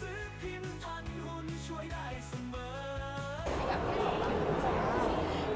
ซื้อพิมพ์ทันหุ้นช่วยได้เสมอ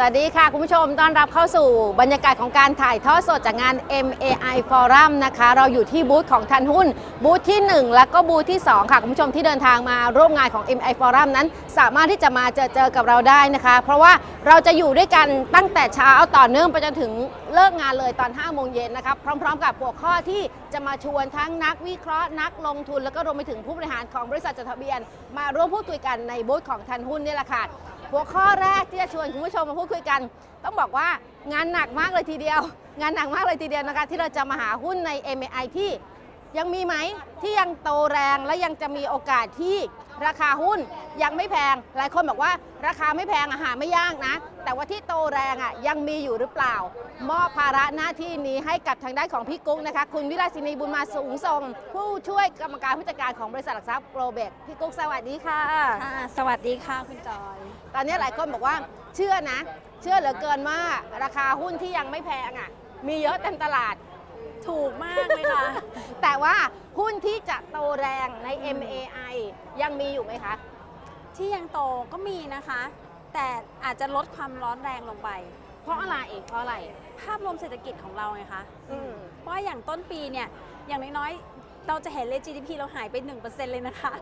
สวัสดีค่ะ คุณผู้ชมต้อนรับเข้าสู่บรรยากาศของการถ่ายทอดสดจากงาน MAI Forum นะคะ เราอยู่ที่บูธของทันหุ้น บูธที่ 1 และก็บูธที่ 2 ค่ะ คุณผู้ชมที่เดินทางมาร่วมงานของ MAI Forum นั้น สามารถที่จะมาเจอเจอกับเราได้นะคะ เพราะว่าเราจะอยู่ด้วยกันตั้งแต่เช้าต่อเนื่องไปจนถึงเลิกงานเลยตอน 5 โมงเย็นนะครับ พร้อม ๆ กับหัวข้อที่จะมาชวนทั้งนักวิเคราะห์นักลงทุน แล้วก็รวมไปถึงผู้บริหารของบริษัทจดทะเบียน มาร่วมพูดคุยกันในบูธของทันหุ้นนี่แหละค่ะ หัวข้อแรกที่จะชวนคุณผู้ชมมาพูดคุยกัน ต้องบอกว่างานหนักมากเลยทีเดียว งานหนักมากเลยทีเดียวนะคะที่เราจะมาหาหุ้นใน MAI ที่ยังมีไหมที่ยังโตแรงและยังจะมีโอกาสที่ ราคาหุ้นยังไม่แพง หลายคนบอกว่าราคาไม่แพงอาหารไม่ยากนะ แต่ว่าที่โตแรงอะยังมีอยู่หรือเปล่า มอบภาระหน้าที่นี้ให้กับทางด้านของพี่กุ๊กนะคะ คุณวิลาสินีบุญมาสูงทรง ผู้ช่วยกรรมการผู้จัดการของบริษัทหลักทรัพย์โปรเบกพี่กุ๊กสวัสดีค่ะ ค่ะสวัสดีค่ะคุณจอย ตอนนี้หลายคนบอกว่าเชื่อนะ เชื่อเหลือเกินว่าราคาหุ้นที่ยังไม่แพงอะมีเยอะเต็มตลาด ถูกมากเลยค่ะ แต่ว่าหุ้นที่จะโตแรงใน MAI ยังมีอยู่ไหมคะ ที่ยังโตก็มีนะคะ แต่อาจจะลดความร้อนแรงลงไป เพราะอะไรเพราะอะไร ภาพรวมเศรษฐกิจของเราไงคะ อืม เพราะว่าอย่างต้นปีเนี่ย อย่างน้อยๆ เราจะเห็นเลย GDP เราหายไป 1%เลยนะคะ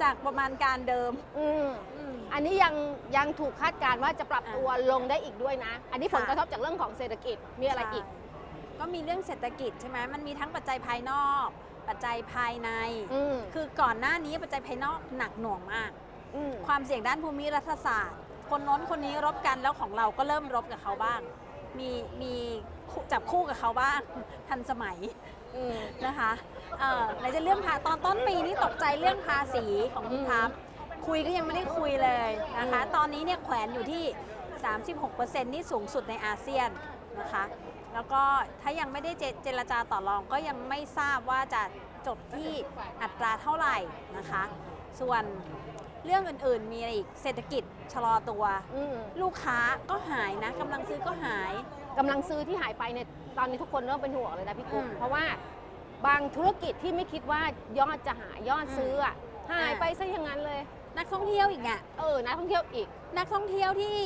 จากประมาณการเดิม อืมอืมอันนี้ยังยังถูกคาดการณ์ว่าจะปรับตัวลงได้อีกด้วยนะ อันนี้ผลค่ะกระทบจากเรื่องของเศรษฐกิจมีอะไรอีก ใช่ ก็มีเรื่องเศรษฐกิจใช่ไหมมันมีทั้งปัจจัยภายนอก ปัจจัยภายใน อืมคือก่อนหน้านี้ปัจจัยภายนอกหนักหน่วงมาก อืมความเสี่ยงด้านภูมิรัฐศาสตร์ คนโน้นคนนี้รบกันแล้วของเราก็เริ่มรบกับเขาบ้าง มีมีคู่จับคู่กับเขาบ้าง ทันสมัยอืม นะคะเอ่อไหนจะเรื่องภาตอนต้นปีนี่ตกใจเรื่องภาษีของคุณอืมทัพคุยก็ยังไม่ได้คุยเลยนะคะอืมตอนนี้เนี่ยแขวนอยู่ที่ 36%นี่สูงสุดในอาเซียนนะคะ แล้วก็ถ้ายังไม่ได้เจเจรจาต่อรองก็ยังไม่ทราบว่าจะจบที่อัตราเท่าไหร่นะคะ ส่วนเรื่องอื่นๆ มีอะไรอีกเศรษฐกิจชะลอตัว อืมลูกค้าก็หายนะกำลังซื้อก็หาย กำลังซื้อที่หายไปเนี่ยตอนนี้ทุกคนเริ่มเป็นห่วงเลยนะพี่กุ๊กอืมเพราะว่าบางธุรกิจที่ไม่คิดว่ายอดจะหายยอดซื้ออะหายอ่า ไปซะอย่างนั้นเลย นักท่องเที่ยวอีกอะเออนักท่องเที่ยวอีก นักท่องเที่ยวที่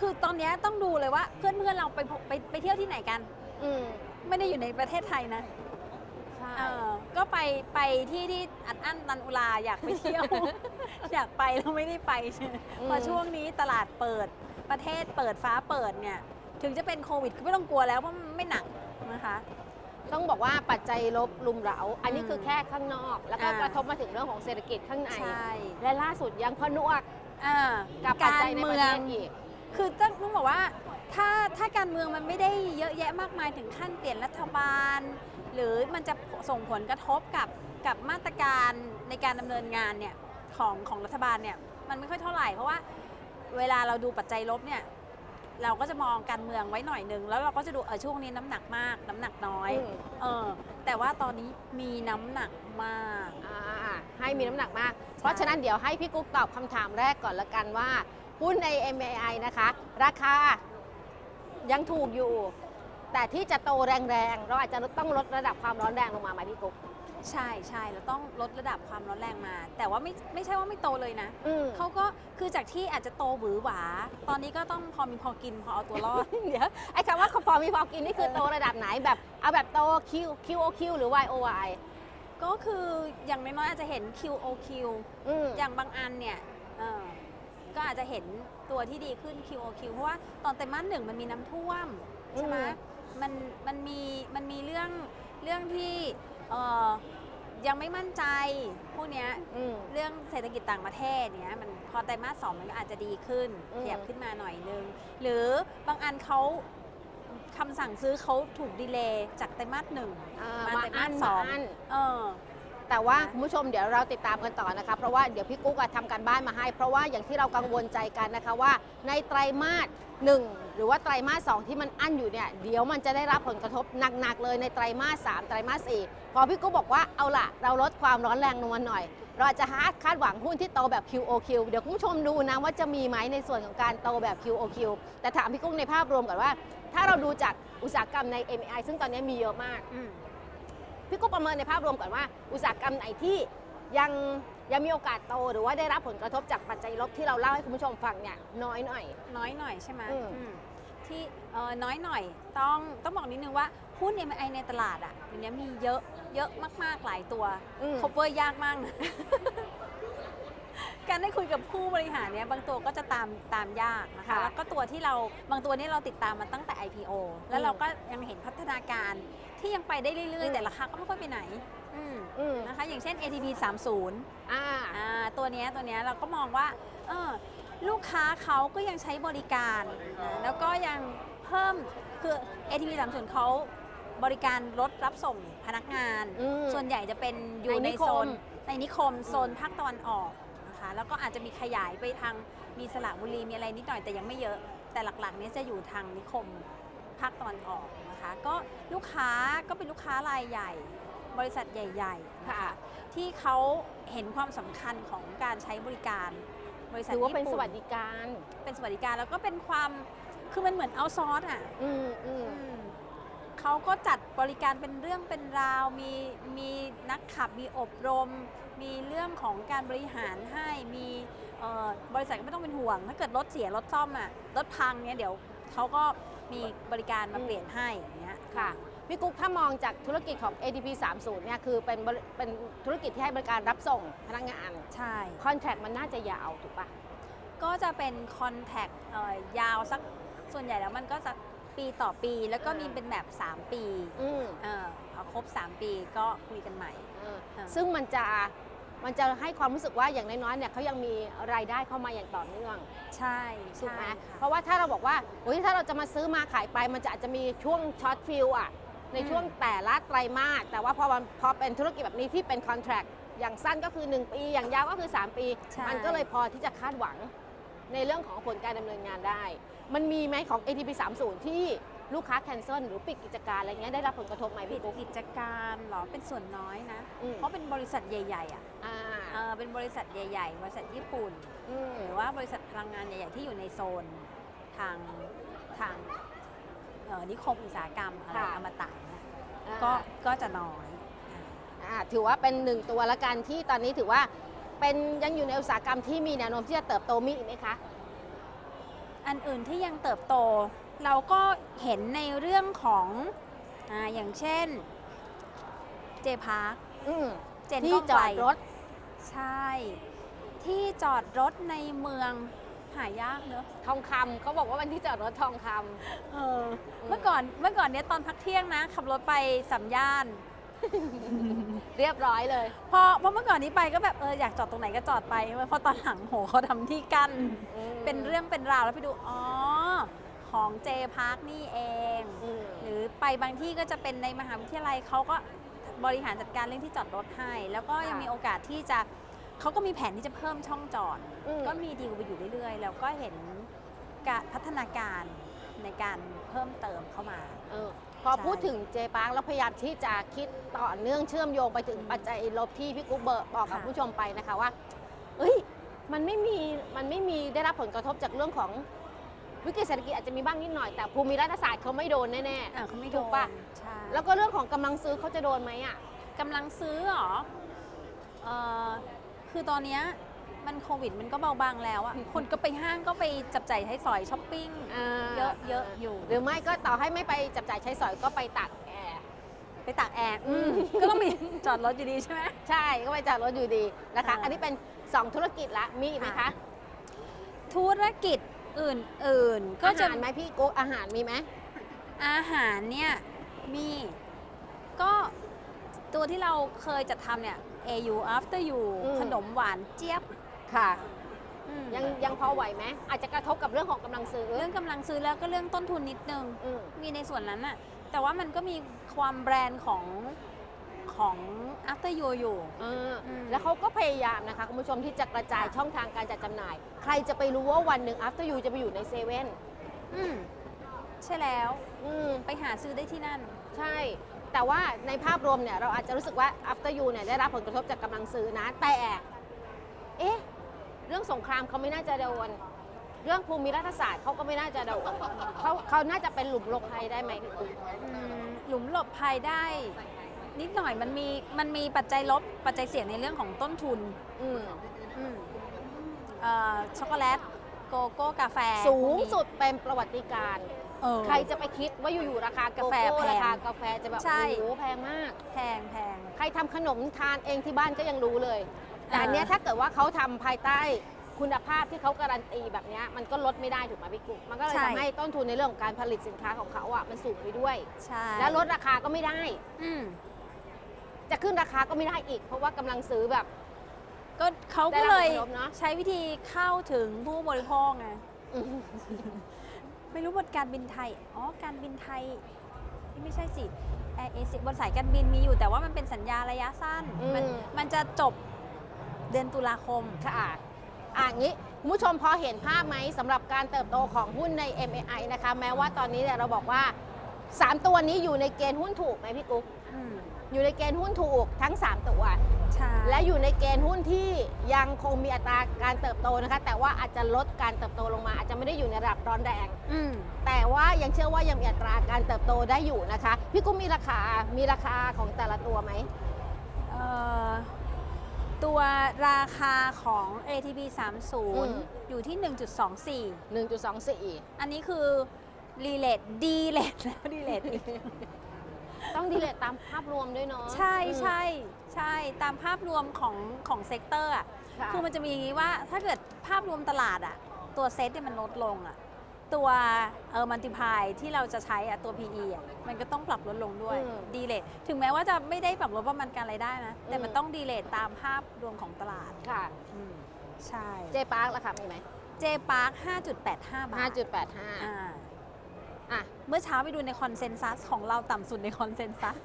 คือตอนเนี้ยต้องดูเลยว่าเพื่อนเพื่อนๆเราไปพบไปไปเที่ยวที่ไหนกัน อืมไม่ได้อยู่ในประเทศไทยนะใช่ เออก็ไปไปที่ที่อัดอั้นตันอุลาอยากไปเที่ยว อยากไปแล้วไม่ได้ไปพอช่วงนี้ตลาดเปิดประเทศเปิดฟ้าเปิดเนี่ย ถึงจะเป็นโควิดก็ไม่ต้องกลัวแล้วเพราะมันไม่หนักนะคะ ต้องบอกว่าปัจจัยลบลุมเหลาอันนี้อืมคือแค่ข้างนอก แล้วก็อ่ากระทบมาถึงเรื่องของเศรษฐกิจข้างใน ใช่และล่าสุดยังผนวกอ่ากับปัจจัยในประเทศอีก คือต้องต้องบอกว่าถ้าถ้าการเมืองมันไม่ได้เยอะแยะมากมายถึงขั้นเปลี่ยนรัฐบาล หรือมันจะส่งผลกระทบกับกับมาตรการในการดำเนินงานเนี่ยของของรัฐบาลเนี่ยมันไม่ค่อยเท่าไหร่ เพราะว่าเวลาเราดูปัจจัยลบเนี่ยเราก็จะมองการเมืองไว้หน่อยนึง แล้วเราก็จะดูเออช่วงนี้น้ำหนักมาก น้ำหนักน้อยอืมเออแต่ว่าตอนนี้มีน้ำหนักมากอ่าให้มีน้ำหนักมาก เพราะฉะนั้นเดี๋ยวให้พี่กุ๊กตอบคำถามแรกก่อนละกันว่า หุ้นใน MAI นะคะ ราคายังถูกอยู่ แต่ที่จะโตแรงๆ เราอาจจะต้องลดระดับความร้อนแรงลงมาไหมพี่กุ๊ก ใช่ใช่เราต้องลดระดับความร้อนแรงมา แต่ว่าไม่ไม่ใช่ว่าไม่โตเลยนะอืม เขาก็คือจากที่อาจจะโตหวือหวา ตอนนี้ก็ต้องพอมีพอกินพอเอาตัวรอด เดี๋ยวไอ้คำว่าพอมีพอกินนี่คือโตระดับไหนแบบ เอาแบบโต Q QOQ หรือ YOY ก็คืออย่างน้อยๆอาจจะเห็น QOQ อืม อย่างบางอันเนี่ยเออ ก็อาจจะเห็นตัวที่ดีขึ้น QOQ เพราะว่าตอนไตรมาสหนึ่งมันมีน้ำท่วมใช่ไหมอืมมันมันมีมันมีเรื่องเรื่องที่เออยังไม่มั่นใจพวกเนี้ยอืม เรื่องเศรษฐกิจต่างประเทศเนี้ยมันพอไตรมาสสองมันก็อาจจะดีขึ้นอืม ขยับขึ้นมาหน่อยนึง หรือบางอันเขาคำสั่งซื้อเขาถูกดีเลย์จากไตรมาสหนึ่ง อ่ามามาไตรอัมานสสมาอง อันเออ แต่ว่าคุณผู้ชมเดี๋ยวเราติดตามกันต่อนะคะเพราะว่าเดี๋ยวพี่กุ๊กอะทำการบ้านมาให้ เพราะว่าอย่างที่เรากังวลใจกันนะคะว่า ในไตรมาสหนึ่งหรือว่าไตรมาสสองที่มันอั้นอยู่เนี่ยเดี๋ยวมันจะได้รับผลกระทบหนักๆเลยในไตรมาสสามไตรมาสสี่พอพี่กุ๊กบอกว่าเอาล่ะ เราลดความร้อนแรงลงมาหน่อย เราอาจจะฮาดคาดหวังหุ้นที่โตแบบ QOQ เดี๋ยวคุณผู้ชมดูนะว่าจะมีไหมในส่วนของการโตแบบ QOQ แต่ถามพี่กุ้งในภาพรวมก่อนว่า ถ้าเราดูจากอุตสาหกรรมใน MI ซึ่งตอนนี้มีเยอะมาก อืม พี่กุ๊กประเมินในภาพรวมก่อนว่าอุตสาหกรรมไหนที่ยังยังมีโอกาสโตหรือว่าได้รับผลกระทบจากปัจจัยลบที่เราเล่าให้คุณผู้ชมฟังเนี่ยน้อยหน่อย น้อยหน่อยใช่ไหมอืม อืมที่เอ่อน้อยหน่อยต้องต้องบอกนิดนึงว่าหุ้น MI ในตลาดอะเดี๋ยวนี้มีเยอะเยอะมาก ๆ หลายตัว อืมคบเวอร์ยากมากนะ การได้คุยกับผู้บริหารเนี่ยบางตัวก็จะตามตามยากนะคะค่ะแล้วก็ตัวที่เราบางตัวนี้เราติดตามมาตั้งแต่ IPO แล้วเราก็ยังเห็นพัฒนาการ ที่ยังไปได้เรื่อย อืๆ ม แต่ราคาก็ไม่ค่อยไปไหนอืมอืมนะคะ อย่างเช่น ATP 30 อ่า อ่าตัวเนี้ยตัวเนี้ยเราก็มองว่าเออลูกค้าเขาก็ยังใช้บริการนะแล้วก็ยังเพิ่มคือ ATP 30เขาบริการรถรับส่งพนักงาน อืมส่วนใหญ่จะเป็นอยู่ในในนิคม โซนในนิคมโซนภาคตะวันออกนะคะแล้วก็อาจจะมีขยายไปทางมีสระบุรีมีอะไรนิดหน่อยแต่ยังไม่เยอะ แต่หลักๆเนี้ยจะอยู่ทางนิคม ภาคตะวันออกนะคะ ก็ลูกค้าก็เป็นลูกค้ารายใหญ่ บริษัทใหญ่ๆนะคะค่ะที่เขาเห็นความสำคัญของการใช้บริการ บริษัทถือว่าเป็นญี่สปุ่วัสดิการเป็นสวัสดิการแล้วก็เป็นความคือมันเหมือนเอาซอร์สอะ อืมอืม อืมเขาก็จัดบริการเป็นเรื่องเป็นราว มีมีนักขับ มีอบรม มีเรื่องของการบริหารให้ มีเอ่อบริษัทก็ไม่ต้องเป็นห่วง ถ้าเกิดรถเสียรถซ่อมอะรถพังเนี่ยเดี๋ยว เขาก็มีบริการมาเปลี่ยนให้อย่างเงี้ยค่ะ พี่กุ๊กถ้ามองจากธุรกิจของ ATP 30เนี่ยคือเป็นบริเป็นธุรกิจที่ให้บริการรับส่งพนักงาน ใช่ คอนแท c t มันน่าจะยาวถูกปะก็จะเป็นคอนแทคยาวสักส่วนใหญ่แล้วมันก็จะปีต่อปีแล้วก็มีเป็นแบบ 3 ปีอืมเออพอครบ 3 ปีก็คุยกันใหม่ เอออ่าซึ่งมันจะ มันจะให้ความรู้สึกว่าอย่างน้อยๆเนี่ยเขายังมีรายได้เข้ามาอย่างต่อเนื่องใช่ถูกไหมใช่เพค่ะราะว่าถ้าเราบอกว่าโอ้ยถ้าเราจะมาซื้อมาขายไป มันจะอาจจะมีช่วงช็อตฟิลอะในอืมช่วงแต่ละไตรมาสแต่ว่าพอมันพอเป็นธุรกิจแบบนี้ที่เป็นคอนแท c t อย่างสั้นก็คือ 1 ปี อย่างยาวก็คือ 3 ปีใช่มันก็เลยพอที่จะคาดหวังในเรื่องของผลการดำเนินงานได้ มันมีไหมของ ATP 30 ที่ ลูกค้าแคนเซิลหรือปิดกิจการอะไรเงี้ยได้รับผลกระทบไหมปิพี่ดกุ๊ก กิจการเหรอเป็นส่วนน้อยนะ อืม เพราะเป็นบริษัทใหญ่ๆอะอ่าเออเป็นบริษัทใหญ่ ๆ บริษัทญี่ปุ่น อืมหรือว่าบริษัทพลังงานใหญ่ๆที่อยู่ในโซนทางทางเอ่อนิคมอุตสาหกรรมอะไรอมตะเนี่ยก็ก็จะน้อยอ่า อ่าถือว่าเป็นหนึ่งตัวละกันที่ตอนนี้ถือว่าเป็นยังอยู่ในอุตสาหกรรมที่มีแนวโน้มที่จะเติบโตมีอีกไหมคะ อันอื่นที่ยังเติบโต เราก็เห็นในเรื่องของอ่าอย่างเช่นเจพาร์คอืมเจนที่ก้องจอไกลดรถ ใช่ ที่จอดรถในเมืองหายากเนอะ ทองคำเขาบอกว่าวันที่จอดรถทองคำ เออเมื่อก่อนเมื่อก่อนเนี้ยตอนพักเที่ยงนะ ขับรถไปสัมย่าน เรียบร้อยเลย พอพอเมื่อก่อนนี้ไปก็แบบเอออยากจอดตรงไหนก็จอดไปพอตอนหลังโหเขาทำที่กั้นเป็นเรื่องเป็นราวแล้วไปดูอ๋อของเจพาร์คนี่เอง อืม หรือไปบางที่ก็จะเป็นในมหาวิทยาลัยเขาก็บริหารจัดการเรื่องที่จอดรถให้ แล้วก็ยังค่ะ มีโอกาสที่จะเขาก็มีแผนที่จะเพิ่มช่องจอด อืม ก็มีดีลไปอยู่เรื่อยๆ แล้วก็เห็นการพัฒนาการในการเพิ่มเติมเข้ามา เออ พอใช่พูดถึงเจปาร์คแล้วพยายามที่จะคิดต่อเนื่องเชื่อมโยงไปถึงปัจจัยลบที่พี่กุ๊กเบิร์บอกกับค่ะผู้ชมไปนะคะว่า เอ้ย มันไม่มี มันไม่มีได้รับผลกระทบจากเรื่องของวิกฤตเศรษฐกิจอาจจะมีบ้างนิดหน่อยแต่ภูมิรัฐศาสตร์เขาไม่โดนแน่อะเขาไม่ถูโดกนปะใช่ๆแล้วก็เรื่องของกำลังซื้อเขาจะโดนไหมอะกำลังซื้อเหรอเอ่อคือตอนเนี้ย มันโควิดมันก็เบาบางแล้วอะคนก็ไปห้างก็ไปจับจ่ายใช้สอยช้อปปิ้งเยอะเยอะอยู่หรือไม่ก็ต่อให้ไม่ไปจับจ่ายใช้สอยก็ไปตัดแอร์ ไปตากแอร์อืม ก็ต้องมีจอดรถอยู่ดีใช่ไหม ใช่ก็ไปจอดรถอยู่ดีนะคะ อ่า อันนี้เป็น 2 ธุรกิจละมีอีกไหมคะค่ะธุรกิจอื่นๆ ก็ก็จะจะไหมพี่กุ๊กอาหารมีไหม อาหารเนี่ยมีก็ตัวที่เราเคยจัดทำเนี่ย AU After You ขนมหวานเจี๊ยบ ค่ะ อืมยังยังพอไหวไหมอาจจะกระทบกับเรื่องของกำลังซื้อ เรื่องกำลังซื้อแล้วก็เรื่องต้นทุนนิดนึง อืม มีในส่วนนั้นน่ะ แต่ว่ามันก็มีความแบรนด์ของของ After You อยู่ เอออม แล้วเขาก็พยายามนะคะคุณผู้ชมที่จะกระจายช่องทางการจัดจำหน่าย ใครจะไปรู้ว่าวันหนึ่ง after you จะไปอยู่ในเซเว่นอืมใช่แล้ว อืม ไปหาซื้อได้ที่นั่น ใช่ แต่ว่าในภาพรวมเนี่ยเราอาจจะรู้สึกว่า after you เนี่ยได้รับผลกระทบจากกำลังซื้อนะ แต่ เอ๊ะ เรื่องสงครามเขาไม่น่าจะโดนเรื่องภูมิรัฐศาสตร์เขาก็ไม่น่าจะโดนเขาเขาน่าจะเป็นหลุมหลบภัยได้ไหมพี่กุ๊กอืมหลุมหลบภัยได้ นิดหน่อยมันมีมันมีปัจจัยลบปัจจัยเสี่ยงในเรื่องของต้นทุนอืมอืมเอ่อช็อกโกแลตโกโก้กาแฟสูงพวกนี้สุดเป็นประวัติการณ์เออ ใครจะไปคิดว่าอยู่ๆราคากาแฟโกโก้แพงราคากาแฟจะแบบใช่ โอ้โหแพงมาก แพงแพง ใครทำขนมทานเองที่บ้านก็ยังรู้เลย แต่อันเนี้ยอ่าถ้าเกิดว่าเขาทำภายใต้คุณภาพที่เขาการันตีแบบเนี้ยมันก็ลดไม่ได้ถูกไหมพี่กุ๊กมันก็เลยทำให้ต้นทุนในเรื่องของการผลิตสินค้าของเขาอะมันสูงไปด้วย ใช่และลดราคาก็ไม่ได้ อืมจะขึ้นราคาก็ไม่ได้อีก เพราะว่ากำลังซื้อแบบ ก็เขาได้ก็รับเลยผลกระทบเนอะ ใช้วิธีเข้าถึงผู้บริโภคไงอืมไม่รู้บนการบินไทยอ๋อการบินไทยนี่ไม่ใช่สิแอร์เอเชียบนสายการบินมีอยู่แต่ว่ามันเป็นสัญญาระยะสั้น มันมันจะจบ เดือนตุลาคม ค่ะอะงี้คุณผู้ชมพอเห็นภาพไหมสำหรับการเติบโตของหุ้นใน MAI นะคะ แม้ว่าตอนนี้เนี่ยเราบอกว่า 3 ตัวนี้อยู่ในเกณฑ์หุ้นถูกไหมพี่กุ๊กอืมอยู่ในเกณฑ์หุ้นถูกทั้ง 3 ตัว ใช่และอยู่ในเกณฑ์หุ้นที่ยังคงมีอัตราการเติบโตนะคะ แต่ว่าอาจจะลดการเติบโตลงมา อาจจะไม่ได้อยู่ในระดับร้อนแรง อืม แต่ว่ายังเชื่อว่ายังมีอัตราการเติบโตได้อยู่นะคะ พี่กุ้งมีราคา มีราคาของแต่ละตัวไหม เอ่อ ตัวราคาของ ATP ม30 อยู่ที่ 1.24 1.24 อันนี้คือรีเลทดีเลทแล้วดีเลทอีก ต้องดีเลยตามภาพรวมด้วยเนาะใช่อืมใช่ใช่ตามภาพรวมของของเซกเตอร์อะค่ะคือมันจะมีว่าถ้าเกิดภาพรวมตลาดอะ ตัวเซตเนี่ยมันลดลงอะ ตัวเออมัลติพายที่เราจะใช้อะตัว PE อะมันก็ต้องปรับลดลงด้วยอืมดีเลทถึงแม้ว่าจะไม่ได้ปรับลดประมาณการรายได้นะ แต่มันอืม ต้องดีเลทตามภาพรวมของตลาดค่ะ อืมใช่ เจปาร์คราคามีไหมเจปาร์ค5.85 บาท5.85 อ่าอะ เมื่อเช้าไปดูในคอนเซนแซสของเราต่ำสุดในคอนเซนแซส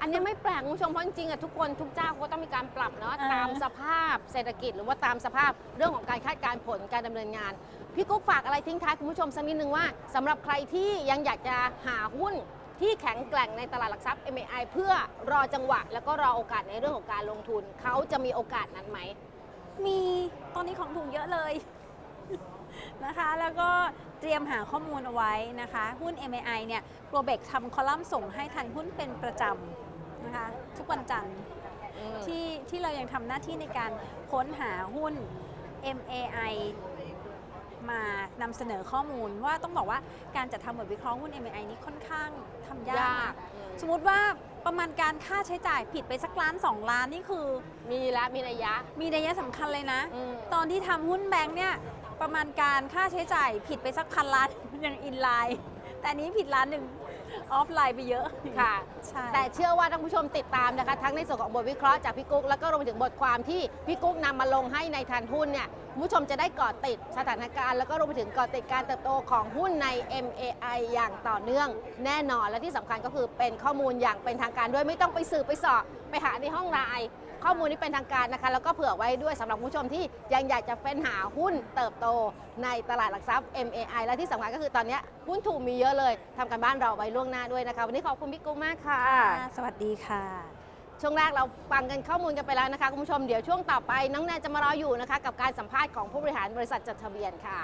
อันนี้ไม่แปลกคุณผู้ชมเพราะจริงๆอะทุกคนทุกเจ้าก็ต้องมีการปรับเนาะอ่า ตามสภาพเศรษฐกิจหรือว่าตามสภาพเรื่องของการคาดการณ์ผลการดำเนินงาน พี่กุ๊กฝากอะไรทิ้งท้ายคุณผู้ชมสักนิดนึงว่าสำหรับใครที่ยังอยากจะหาหุ้นที่แข็งแกร่งในตลาดหลักทรัพย์ MAI เพื่อรอจังหวะ แล้วก็รอโอกาสในเรื่องของการลงทุนเขาจะมีโอกาสนั้นไหม มีตอนนี้ของถูกเยอะเลย นะคะ แล้วก็เตรียมหาข้อมูลเอาไว้นะคะ หุ้น MAI เนี่ยโปรเบกทำคอลัมน์ส่งให้ทันหุ้นเป็นประจำ นะคะ ทุกวันจันทร์ที่ที่เรายังทำหน้าที่ในการค้นหาหุ้น MAI มานำเสนอข้อมูลว่าต้องบอกว่าการจัดทำบทวิเคราะห์หุ้น MAI นี้ค่อนข้างทำยากยากนะอืมสมมติว่าประมาณการค่าใช้จ่ายผิดไปสักล้านสองล้านนี่คือ มีและมีนัยยะ มีนัยสำคัญเลยนะอืมตอนที่ทำหุ้นแบงค์เนี่ยประมาณการค่าใช้จ่ายผิดไปสักพันล้านยังอินไลน์ แต่อันนี้ผิดล้านหนึ่ง ออฟไลน์ไปเยอะค่ะ ใช่แต่เชื่อว่าท่านผู้ชมติดตามนะคะ ทั้งในส่วนของบทวิเคราะห์จากพี่กุ๊ก แล้วก็รวมไปถึงบทความที่พี่กุ๊กนำมาลงให้ในทันหุ้นเนี่ยคุณผู้ชมจะได้เกาะติดสถานการณ์ แล้วก็รวมไปถึงเกาะติดการเติบโตของหุ้นใน MAI อย่างต่อเนื่องแน่นอนและที่สำคัญก็คือเป็นข้อมูลอย่างเป็นทางการด้วยไม่ต้องไปสืบไปเสอบไปหาในห้องไลน์ ข้อมูลนี้เป็นทางการนะคะ แล้วก็เผื่อไว้ด้วยสำหรับคุณผู้ชมที่ยังอยากจะเฟ้นหาหุ้นเติบโตในตลาดหลักทรัพย์ MAI และที่สำคัญก็คือตอนเนี้ยหุ้นถูกมีเยอะเลยทำกันบ้านเราไว้ล่วงหน้าด้วยนะคะ วันนี้ขอบคุณพี่กุ๊กมากค่ะ ค่ะสวัสดีค่ะ ช่วงแรกเราฟังกันข้อมูลกันไปแล้วนะคะคุณผู้ชมเดี๋ยวช่วงต่อไปน้องแนนจะมารออยู่นะคะ กับการสัมภาษณ์ของผู้บริหารบริษัทจดทะเบียนค่ะ